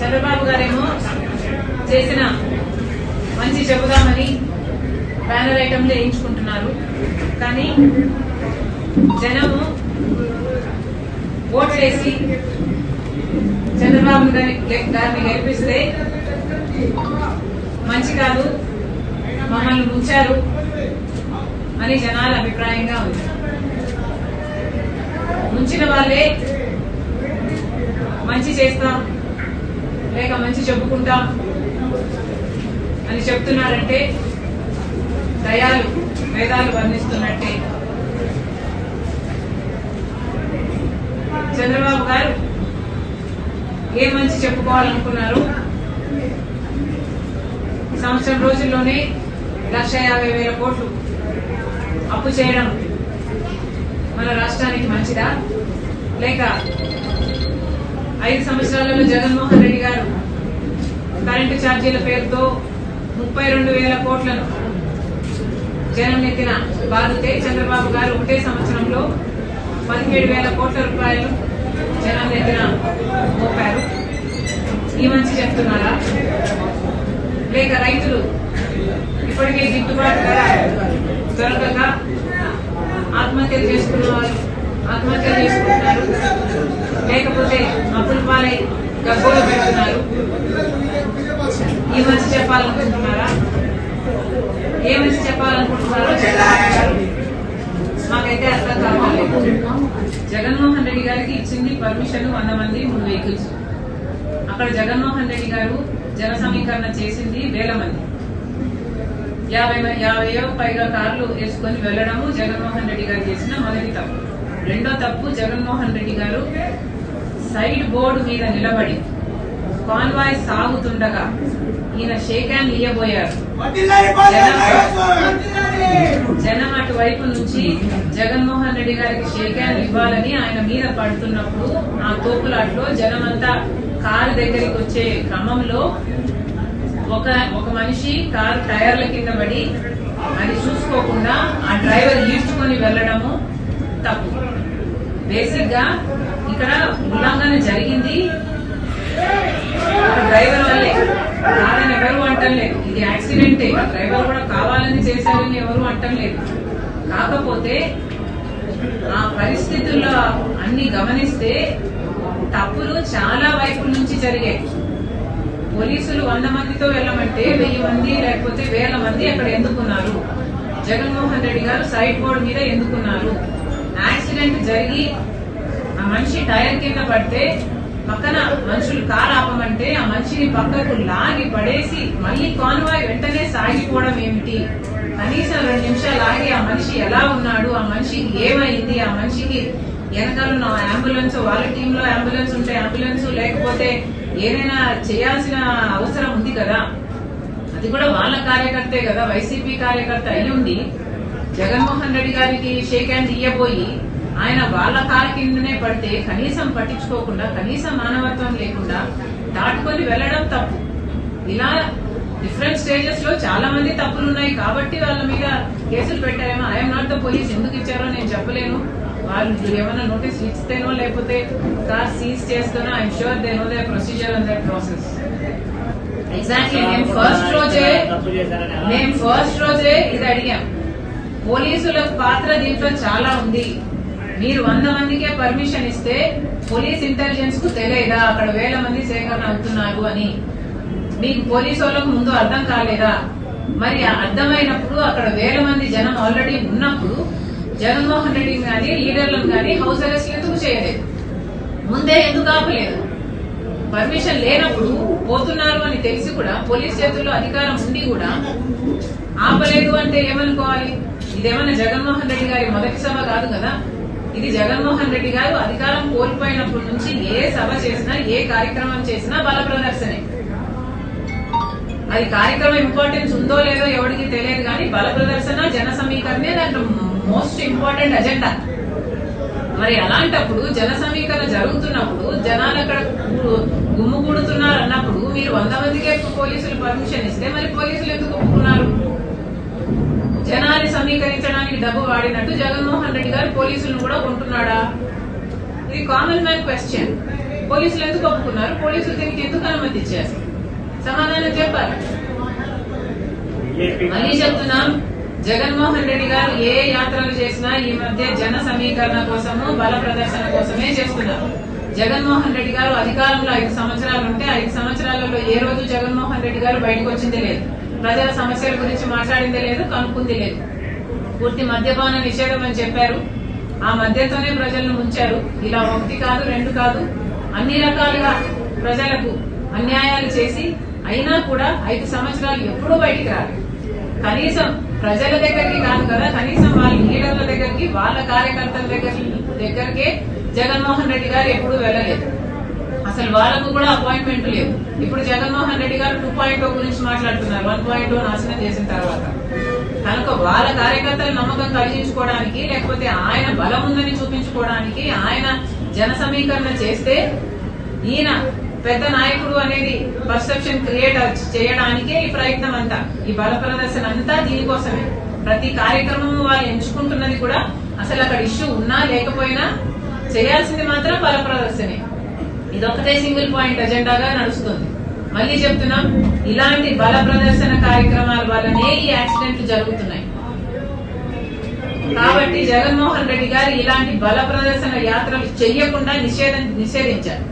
చంద్రబాబు గారేమో చేసిన మంచి చెబుదామని బ్యానర్ ఐటమ్లు వేయించుకుంటున్నారు. కానీ జనము ఓట్లేసి చంద్రబాబు గారిని గారిని గెలిపిస్తే మంచి కాదు మమ్మల్ని ముంచారు అని జనాల అభిప్రాయంగా ఉంది. ముంచిన వాళ్ళే మంచి చేస్తాం లేక మంచి చెప్పుకుంటాం అని చెప్తున్నారంటే దయాలు వేదాలు వర్ణిస్తున్నట్టే. చంద్రబాబు గారు ఏ మంచి చెప్పుకోవాలనుకున్నారు? సంవత్సరం రోజుల్లోనే లక్ష యాభై వేల కోట్లు అప్పు చేయడం మన రాష్ట్రానికి మంచిదా? లేక ఐదు సంవత్సరాలలో జగన్మోహన్ రెడ్డి గారు కరెంటు ఛార్జీల పేరుతో ముప్పై రెండు వేల కోట్లను జనం నెత్తిన బాధితే చంద్రబాబు గారు ఒకటే సంవత్సరంలో పదిహేడు వేల కోట్ల రూపాయలు జనం నెత్తిన మోపారు. ఈ మంచి చెప్తున్నారా? లేక రైతులు ఇప్పటికే గిట్టుబాటు ధర దొరకక ఆత్మహత్యలు చేసుకున్న వాళ్ళు ఆత్మహత్యలు చేసుకుంటున్నారు లేకపోతే అప్పుల గర్భంలో పెడుతున్నారు. ఈ మంచి చెప్పాలనుకుంటున్నారా? ఏ మంచి చెప్పాలనుకుంటున్నారో? మాకైతే అర్థం కావాలి. జగన్మోహన్ రెడ్డి గారికి ఇచ్చింది పర్మిషన్ వంద మంది మూడు వెహికల్స్. అక్కడ జగన్మోహన్ రెడ్డి గారు జన సమీకరణ చేసింది వేల మంది. యాభై మ- యాభైయో పైగా కార్లు వేసుకొని వెళ్ళడము జగన్మోహన్ రెడ్డి గారు చేసిన మొదటి తప్పు. రెండో తప్పు జగన్మోహన్ రెడ్డి గారు సైడ్ బోర్డు మీద నిలబడి కాన్వాయ్ సాగుతుండగా ఈయన షేక్ హ్యాండ్ ఇయ్యబోయారు. జనం అటువైపు నుంచి జగన్మోహన్ రెడ్డి గారికి షేక్ హ్యాండ్ ఇవ్వాలని ఆయన మీద పడుతున్నప్పుడు ఆ తోపులాట్లో జనమంతా కారు దగ్గరికి వచ్చే క్రమంలో ఒక ఒక మనిషి కారు టైర్ల కింద పడి అది చూసుకోకుండా ఆ డ్రైవర్ ఈడ్చుకొని వెళ్ళడము తప్పు. బేసిక్గా ఇక్కడ ఉల్లంఘన జరిగింది. డ్రైవర్ వల్లే. కాదని ఎవరు అంటలేదు. ఇది యాక్సిడెంటే. డ్రైవర్ కూడా కావాలని చేశారని ఎవరు అంటలేదు. కాకపోతే ఆ పరిస్థితుల్లో అన్ని గమనిస్తే తప్పులు చాలా వైపుల నుంచి జరిగాయి. పోలీసులు వంద మందితో వెళ్ళమంటే వెయ్యి మంది లేకపోతే వేల మంది అక్కడ ఎందుకున్నారు? జగన్మోహన్ రెడ్డి గారు సైడ్ బోర్డు మీద ఎందుకున్నారు? యాక్సిడెంట్ జరిగి మనిషి టైర్ కింద పడితే పక్కన మనుషులు కారు ఆపమంటే ఆ మనిషిని పక్కకు లాగి పడేసి మళ్ళీ కాన్వాయ్ వెంటనే సాగిపోవడం ఏమిటి? కనీసం రెండు నిమిషాలు ఆగి ఆ మనిషి ఎలా ఉన్నాడు? ఆ మనిషికి ఏమైంది? ఆ మనిషికి వెనకాల అంబులెన్స్ వాళ్ళ టీంలో అంబులెన్స్ ఉంటే అంబులెన్స్ లేకపోతే ఏదైనా చేయాల్సిన అవసరం ఉంది కదా? అది కూడా వాళ్ళ కార్యకర్తే కదా వైసీపీ కార్యకర్త అయ్యుండి. జగన్మోహన్ రెడ్డి గారికి షేక్ హ్యాండ్ ఇయ్యబోయి ఆయన వాళ్ళ కారు కిందనే పడితే కనీసం పట్టించుకోకుండా కనీసం మానవత్వం లేకుండా దాటుకొని వెళ్ళడం తప్పు. ఇలా డిఫరెంట్ స్టేజెస్లో చాలా మంది తప్పులు ఉన్నాయి కాబట్టి వాళ్ళ మీద కేసులు పెట్టారేమో. ఐఎమ్ నాట్ ద పోలీస్ ఎందుకు ఇచ్చారో నేను చెప్పలేను. వాళ్ళు ఏమైనా నోటీస్ ఇస్తేనో లేకపోతే car seize చేస్తేనో I'm sure they know the procedure and that process exactly నేను ఫస్ట్ రోజే మేము ఫస్ట్ రోజే ఇది అడిగాం. పోలీసుల పాత్ర దీంట్లో చాలా ఉంది. మీరు వంద మందికే పర్మిషన్ ఇస్తే పోలీస్ ఇంటెలిజెన్స్కు తెలియదా? అక్కడ వేల మంది సేకరణ అవుతున్నారు అని. మీకు పోలీసు వాళ్ళకు ముందు అర్థం కాలేదా? మరి అర్థమైనప్పుడు అక్కడ వేల మంది జనం ఆల్రెడీ ఉన్నప్పుడు జగన్మోహన్ రెడ్డిని కానీ లీడర్లను కానీ హౌస్ అరెస్ట్ ఎందుకు చేయలేదు? ముందే ఎందుకు ఆపలేదు? పర్మిషన్ లేనప్పుడు పోతున్నారు అని తెలిసి కూడా పోలీస్ చేతుల్లో అధికారం ఉండి కూడా ఆపలేదు అంటే ఏమనుకోవాలి? ఇదేమన్నా జగన్మోహన్ రెడ్డి గారి మొదటి సభ కాదు కదా? ఇది జగన్మోహన్ రెడ్డి గారు అధికారం కోల్పోయినప్పటి నుంచి ఏ సభ చేసినా ఏ కార్యక్రమం చేసినా బల ప్రదర్శనే. అది కార్యక్రమం ఇంపార్టెన్స్ ఉందో లేదో ఎవరికి తెలియదు కానీ బల ప్రదర్శన జన సమీకరణే దాంట్లో మోస్ట్ ఇంపార్టెంట్ అజెండా మరి అలాంటప్పుడు జన సమీకరణ జరుగుతున్నప్పుడు జనాలు అక్కడ గు- అన్నప్పుడు మీరు వంద మందికి పోలీసులు పర్మిషన్ ఇస్తే మరి పోలీసులు ఎందుకు ఒప్పుకున్నారు? జనాన్ని సమీకరించడానికి డబ్బు వాడినట్టు జగన్మోహన్ రెడ్డి గారు పోలీసులను కూడా కొంటున్నాడా? ఇది కామన్ మ్యాన్ క్వశ్చన్ పోలీసులు ఎందుకు ఒప్పుకున్నారు? పోలీసులు దీనికి ఎందుకు అనుమతి ఇచ్చారు? సమాధానం చెప్పాలి. మళ్ళీ చెప్తున్నాం జగన్మోహన్ రెడ్డి గారు ఏ యాత్రలు చేసినా ఈ మధ్య జన సమీకరణ కోసము బల ప్రదర్శన కోసమే చేస్తున్నారు. జగన్మోహన్ రెడ్డి గారు అధికారంలో ఐదు సంవత్సరాలు ఉంటే ఐదు సంవత్సరాలలో ఏ రోజు జగన్మోహన్ రెడ్డి గారు బయటకు వచ్చింది లేదు. ప్రజల సమస్యల గురించి మాట్లాడింది లేదు కనుక్కుంది లేదు. పూర్తి మద్యపాన నిషేధం అని చెప్పారు. ఆ మద్యంతోనే ప్రజలను ముంచారు. ఇలా ఒకటి కాదు రెండు కాదు అన్ని రకాలుగా ప్రజలకు అన్యాయాలు చేసి అయినా కూడా ఐదు సంవత్సరాలు ఎప్పుడూ బయటికి రాదు కనీసం ప్రజల దగ్గరికి కాదు కదా కనీసం వాళ్ళ లీడర్ల దగ్గరికి వాళ్ళ కార్యకర్తల దగ్గర దగ్గరికే జగన్మోహన్ రెడ్డి గారు ఎప్పుడూ వెళ్ళలేదు. అసలు వాళ్ళకు కూడా అపాయింట్మెంట్ లేదు. ఇప్పుడు జగన్మోహన్ రెడ్డి గారు టూ పాయింట్ గురించి మాట్లాడుతున్నారు. వన్ పాయింట్ నాశనం చేసిన తర్వాత. కనుక వాళ్ళ కార్యకర్తలు నమ్మకం కలిగించుకోవడానికి లేకపోతే ఆయన బలం ఉందని చూపించుకోవడానికి ఆయన జన సమీకరణ చేస్తే ఈయన పెద్ద నాయకుడు అనేది పర్సెప్షన్ క్రియేట్ చేయడానికే ఈ ప్రయత్నం అంతా. ఈ బల ప్రదర్శన అంతా దీనికోసమే. ప్రతి కార్యక్రమం వాళ్ళు ఎంచుకుంటున్నది కూడా అసలు అక్కడ ఇష్యూ ఉన్నా లేకపోయినా చేయాల్సింది మాత్రం బల ప్రదర్శనే. ఇదొక్కటే సింగిల్ పాయింట్ ఎజెండాగా నడుస్తుంది. మళ్ళీ చెప్తున్నాం ఇలాంటి బల ప్రదర్శన కార్యక్రమాల వల్లనే ఈ యాక్సిడెంట్లు జరుగుతున్నాయి. కాబట్టి జగన్మోహన్ రెడ్డి గారు ఇలాంటి బల ప్రదర్శన యాత్రలు చెయ్యకుండా నిషేధం నిషేధించారు.